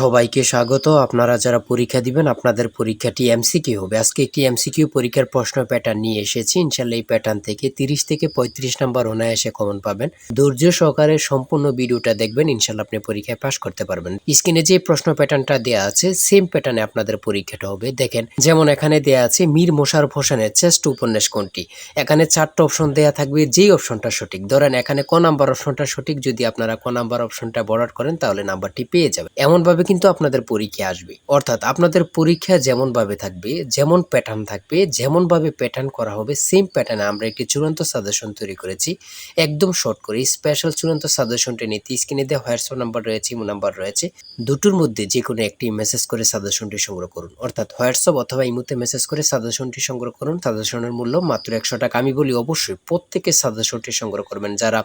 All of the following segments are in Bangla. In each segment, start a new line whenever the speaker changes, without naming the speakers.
সবাইকে স্বাগত। আপনারা যারা পরীক্ষা দিবেন, আপনাদের পরীক্ষাটি এমসিকিউ হবে। আজকে একটি এমসিকিউ পরীক্ষার প্রশ্ন প্যাটার্ন নিয়ে এসেছি। ইনশাল্লাহ এই প্যাটার্ন থেকে তিরিশ থেকে পঁয়ত্রিশ নাম্বার অনায়াসে কমন পাবেন। ধৈর্য সহকারে সম্পূর্ণ ভিডিওটা দেখবেন। ইনশাল্লাহ আপনি পরীক্ষায় পাশ করতে পারবেন। স্ক্রিনে যে প্রশ্ন প্যাটার্নটা দেওয়া আছে সেম প্যাটার্নে আপনাদের পরীক্ষাটা হবে। দেখেন, যেমন এখানে দেওয়া আছে, মীর মোশারফ হোসেনের শ্রেষ্ঠ উপন্যাস কোনটি? এখানে চারটা অপশন দেওয়া থাকবে। যেই অপশনটা সঠিক? ধরেন, এখানে ক নাম্বার অপশনটা সঠিক? যদি আপনারা ক নাম্বার অপশনটা বর্ডার করেন, তাহলে নাম্বারটি পেয়ে যাবেন। এমনভাবে কিন্তু আপনাদের পরীক্ষা আসবে। অর্থাৎ আপনাদের পরীক্ষা যেমন ভাবে থাকবে, যেমন প্যাটার্ন থাকবে যেমন ভাবে প্যাটার্ন করা হবে সেম প্যাটার্নে আমরা একটি চূড়ান্ত সাজেশন তৈরি করেছি। একদম শর্ট করে স্পেশাল চূড়ান্ত সাজেশনটি নিতে স্ক্রিনে দেওয়া হোয়াটসঅ্যাপ নাম্বার রয়েছে ইমো নাম্বার রয়েছে। দুটোর মধ্যে যে কোনো একটি মেসেজ করে সাজেশনটি সংগ্রহ করুন। অর্থাৎ হোয়াটসঅ্যাপ অথবা ইমোতে মেসেজ করে সাজেশনটি সংগ্রহ করুন। সাজেশনের মূল্য মাত্র একশো টাকা। আমি বলি অবশ্যই প্রত্যেকে সাজেশনটি সংগ্রহ করবেন। যারা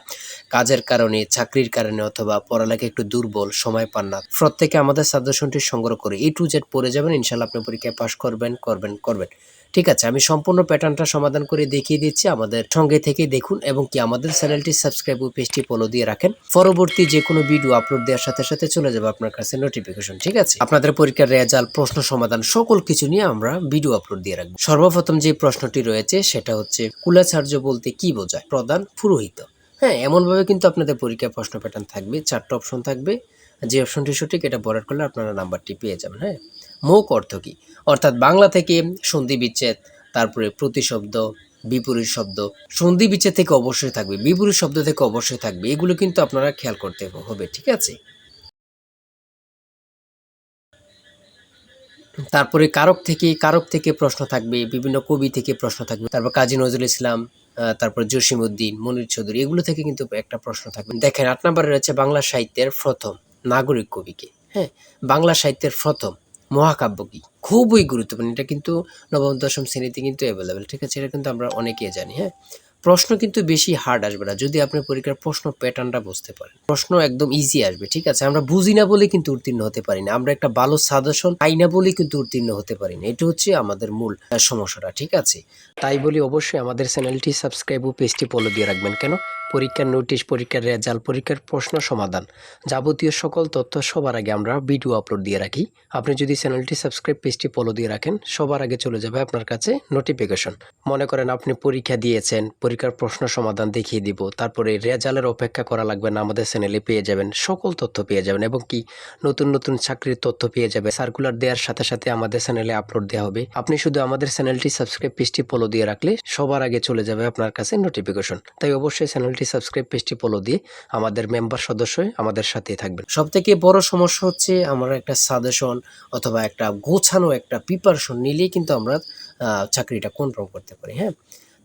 কাজের কারণে, চাকরির কারণে অথবা পড়ালেখা একটু দুর্বল, সময় পান না, প্রত্যেকে সাজেশনটি সংগ্রহ করে। এ টু জেড পড়ে যাবেন ইনশাল্লাহ আপনি পরীক্ষায় পাশ করবেন করবেন করবেন। ঠিক আছে, আমি সম্পূর্ণ প্যাটার্নটা সমাধান করে দেখিয়ে দিচ্ছি। আমাদের সঙ্গে থেকে দেখুন এবং কি আমাদের চ্যানেলটি সাবস্ক্রাইব ও পেজটি ফলো দিয়ে রাখেন। পরবর্তী যে কোনো ভিডিও আপলোড দেওয়ার সাথে সাথে চলে যাবে আপনার কাছে নোটিফিকেশন ঠিক আছে? আপনাদের পরীক্ষার রেজাল্ট প্রশ্ন সমাধান, সকল কিছু নিয়ে আমরা ভিডিও আপলোড দিয়ে রাখব। সর্বপ্রথম যে প্রশ্নটি রয়েছে, সেটা হচ্ছে, কুলাচার্য বলতে কি বোঝায়? প্রধান, পুরোহিত। হ্যাঁ এমনভাবে কিন্তু আপনাদের পরীক্ষার প্রশ্ন প্যাটার্ন থাকবে, চারটা অপশন থাকবে। যে অপশনটি সঠিক, এটা বরাদ করলে আপনারা নাম্বারটি পেয়ে যাবেন হ্যাঁ? মৌক অর্থ কি? অর্থাৎ বাংলা থেকে সন্ধি বিচ্ছেদ, তারপরে প্রতিশব্দ বিপরীত শব্দ। সন্ধি বিচ্ছেদ থেকে অবশ্যই থাকবে, বিপরীত শব্দ থেকে অবশ্যই থাকবে, এগুলো কিন্তু আপনারা খেয়াল করতে হবে, ঠিক আছে? তারপরে কারক থেকে কারক থেকে প্রশ্ন থাকবে, বিভিন্ন কবি থেকে প্রশ্ন থাকবে, তারপর কাজী নজরুল ইসলাম তারপর জসিম উদ্দিন মনির চৌধুরী, এগুলো থেকে কিন্তু একটা প্রশ্ন থাকবে। দেখেন, আট নম্বরে রয়েছে বাংলা সাহিত্যের প্রথম। নাগরিক কবিকে হ্যাঁ বাংলা সাহিত্যের প্রথম মহাকাব্য কি? খুবই গুরুত্বপূর্ণ। এটা কিন্তু নবম, দশম শ্রেণীতে কিন্তু অ্যাভেলেবেল ঠিক আছে? এটা কিন্তু আমরা অনেকেই জানি হ্যাঁ? প্রশ্ন কিন্তু বেশি হার্ড আসবে না, যদি আপনি পরীক্ষার প্রশ্ন প্যাটার্নটা বুঝতে পারেন। প্রশ্ন একদম ইজি আসবে, ঠিক আছে? আমরা বুঝি না বলে কিন্তু উত্তীর্ণ হতে পারি না। আমরা একটা ভালো সাজেশন পাই না বলে কিন্তু উত্তীর্ণ হতে পারি না। এটা হচ্ছে আমাদের মূল সমস্যাটা, ঠিক আছে? তাই বলি অবশ্যই আমাদের চ্যানেলটি সাবস্ক্রাইব ও পেজটি ফলো দিয়ে রাখবেন। কেন? পরীক্ষার নোটিশ পরীক্ষার রেজাল্ট পরীক্ষার প্রশ্ন সমাধান যাবতীয় সকল তথ্য সবার আগে আমরা ভিডিও আপলোড দিয়ে রাখি। আপনি যদি চ্যানেলটি সাবস্ক্রাইব পেজটি ফলো দিয়ে রাখেন, সবার আগে চলে যাবে আপনার কাছে নোটিফিকেশন মনে করেন আপনি পরীক্ষা দিয়েছেন পরীক্ষার প্রশ্ন সমাধান দেখিয়ে দিব। তারপরে রেজাল্টের অপেক্ষা করা লাগবে না, আমাদের চ্যানেলে পেয়ে যাবেন সকল তথ্য পেয়ে যাবেন এবং কি নতুন নতুন চাকরির তথ্য পেয়ে যাবে। সার্কুলার দেওয়ার সাথে সাথে আমাদের চ্যানেলে আপলোড দেওয়া হবে। আপনি শুধু আমাদের চ্যানেলটি সাবস্ক্রাইব পেজটি ফলো দিয়ে রাখলে সবার আগে চলে যাবে আপনার কাছে নোটিফিকেশন তাই অবশ্যই চ্যানেলটি সাবস্ক্রাইব পেজটি ফলো দিয়ে আমাদের মেম্বার সদস্য আমাদের সাথেই থাকবেন। সব থেকে বড় সমস্যা হচ্ছে আমরা একটা সাজেশন অথবা একটা গোছানো একটা প্রিপারেশন নিলেই কিন্তু আমরা চাকরিটা কনফার্ম করতে পারি হ্যাঁ?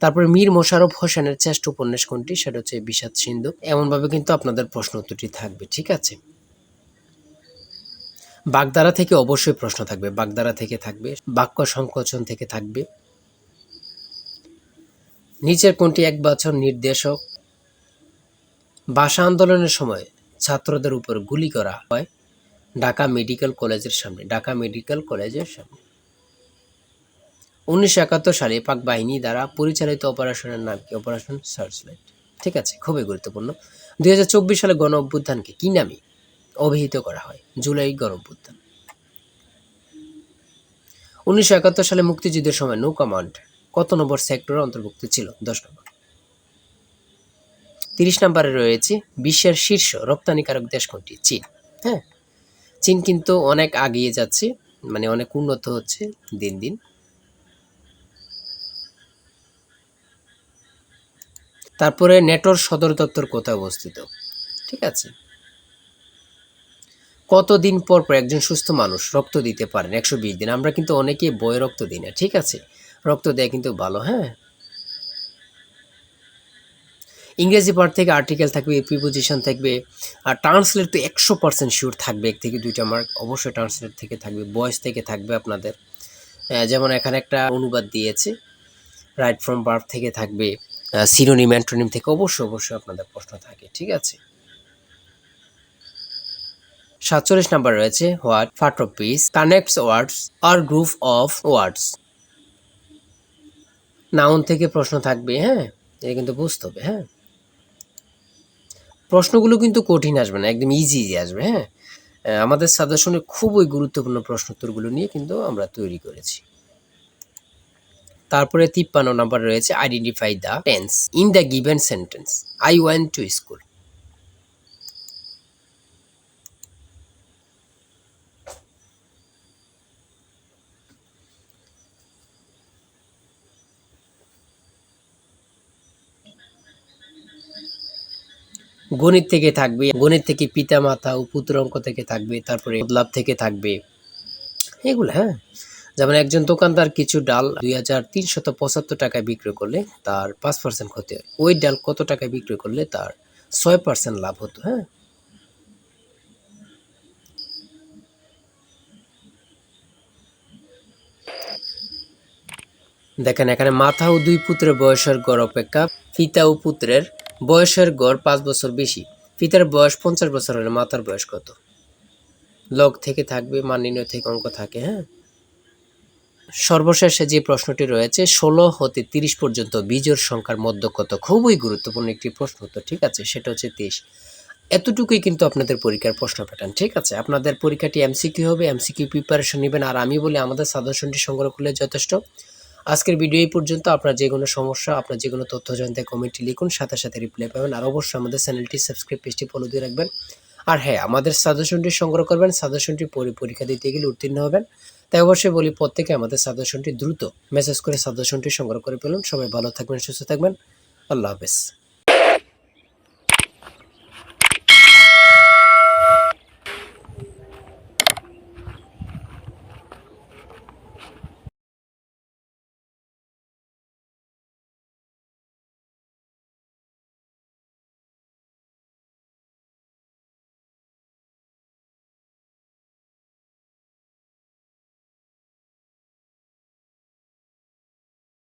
তারপরে মীর মোশাররফ হোসেনের চেষ্ট উপন্যাস কোনটি? সেটা হচ্ছে বিষাদ সিন্ধু। এমনভাবে কিন্তু আপনাদের প্রশ্ন উত্তরটি থাকবে, ঠিক আছে? বাগদারা থেকে অবশ্যই প্রশ্ন থাকবে। বাগদারা থেকে থাকবে, বাক্য সংকোচন থেকে থাকবে। নিচের কোনটি এক বছর নির্দেশক? ভাষা আন্দোলনের সময় ছাত্রদের উপর গুলি করা হয় ঢাকা মেডিকেল কলেজের সামনে, ঢাকা মেডিকেল কলেজের সামনে। উনিশশো একাত্তর সালে পাক বাহিনী দ্বারা পরিচালিত অপারেশনের নাম কি? অপারেশন সার্চলাইট ঠিক আছে, খুবই গুরুত্বপূর্ণ। দুই হাজার চব্বিশ সালে গণ অভ্যুত্থানকে কি নামে অভিহিত করা হয়? জুলাই গণ অভ্যুত্থান উনিশশো একাত্তর সালে মুক্তিযুদ্ধের সময় নৌ কমান্ড কত নম্বর সেক্টরে অন্তর্ভুক্ত ছিল? দশ নম্বর। তিরিশ নম্বরে রয়েছে বিশ্বের শীর্ষ রপ্তানিকারক দেশ কোনটি? চীন। হ্যাঁ চীন কিন্তু অনেক আগিয়ে যাচ্ছে মানে অনেক উন্নত হচ্ছে দিন দিন। তারপরে নেটোর সদর দপ্তর কোথায় অবস্থিত? ঠিক আছে। কতদিন পর পর একজন সুস্থ মানুষ রক্ত দিতে পারেন? একশো বিশ দিন। আমরা কিন্তু অনেকেই বই রক্ত দিই না, ঠিক আছে? রক্ত দেয় কিন্তু ভালো হ্যাঁ? ইংরেজি পার্ট থেকে আর্টিকেল থাকবে প্রিপোজিশন থাকবে, আর ট্রান্সলেট তো একশো পার্সেন্ট শিওর থাকবে, এক থেকে দুইটা মার্ক অবশ্যই ট্রান্সলেট থেকে থাকবে বয়স থেকে থাকবে আপনাদের। যেমন এখানে একটা অনুবাদ দিয়েছে রাইট ফ্রম বার্থ থেকে থাকবে। সিনোনিম অ্যান্টোনিম থেকে অবশ্যই অবশ্যই আপনাদের প্রশ্ন থাকে, ঠিক আছে? সাতচল্লিশ নাম্বার রয়েছে হোয়াট পিস কানেক্টস ওয়ার্ডস আর গ্রুপ অফ ওয়ার্ডস নাউন থেকে প্রশ্ন থাকবে হ্যাঁ? এটা কিন্তু বুঝতে হবে হ্যাঁ? প্রশ্নগুলো কিন্তু কঠিন আসবে না, একদম ইজি ইজি আসবে হ্যাঁ? আমাদের সাজেশনে খুবই গুরুত্বপূর্ণ প্রশ্নোত্তরগুলো নিয়ে কিন্তু আমরা তৈরি করেছি। তারপরে তিপ্পান্ন নাম্বার রয়েছে identify the tense in the given sentence I went to school গণিত থেকে থাকবে, গণিত থেকে পিতা মাতা ও পুত্র অঙ্ক থেকে থাকবে, তারপরে লাভ থেকে থাকবে। এগুলো হ্যাঁ? যেমন একজন দোকানদার কিছু ডাল দুই হাজার তিনশত পঁচাত্তর টাকায় বিক্রি করলে তার পাঁচ পার্সেন্ট ক্ষতি হয়। ওই ডাল কত টাকায় বিক্রি করলে তার ছয় পার্সেন্ট লাভ হতো হ্যাঁ? দেখেন, এখানে মাথা ও দুই পুত্রের বয়সের গড় অপেক্ষা। পিতা ও পুত্রের বয়সের গড় পাঁচ বছর বেশি। পিতার বয়স পঞ্চাশ বছর হলে মাতার বয়স কত? লগ থেকে থাকবে মান নির্ণয় থেকে অঙ্ক থাকে হ্যাঁ? সর্বশেষে যে প্রশ্নটি রয়েছে, ষোলো হতে তিরিশ পর্যন্ত বীজোর সংখ্যার মধ্য কত খুবই গুরুত্বপূর্ণ একটি প্রশ্ন তো ঠিক আছে? সেটা হচ্ছে তেইশ। এতটুকুই কিন্তু আপনাদের পরীক্ষার প্রশ্ন প্যাটার্ন ঠিক আছে? আপনাদের পরীক্ষাটি এমসিকিউ হবে এমসিকিউ প্রিপারেশন নেবেন, আর আমি বলি আমাদের সাজেশনটি সংগ্রহ করলে যথেষ্ট। আজকের ভিডিও এই পর্যন্ত। আপনার যে কোনো সমস্যা, আপনার যে কোনো তথ্য জানতে কমেন্টে লিখুন, সাথে সাথে রিপ্লাই পাবেন, আর অবশ্যই আমাদের চ্যানেলটি সাবস্ক্রাইব পেজটি ফলো দিয়ে রাখবেন। আর হ্যাঁ আমাদের সাজেশনটি সংগ্রহ করবেন সাজেশনটি পরে পরীক্ষা দিতে গেলে উত্তীর্ণ হবেন। তাই অবশ্যই বলি, প্রত্যেকে আমাদের সাজেশনটি দ্রুত মেসেজ করে সাজেশনটি সংগ্রহ করে ফেলুন। সবাই ভালো থাকবেন, সুস্থ থাকবেন। আল্লাহ হাফেজ।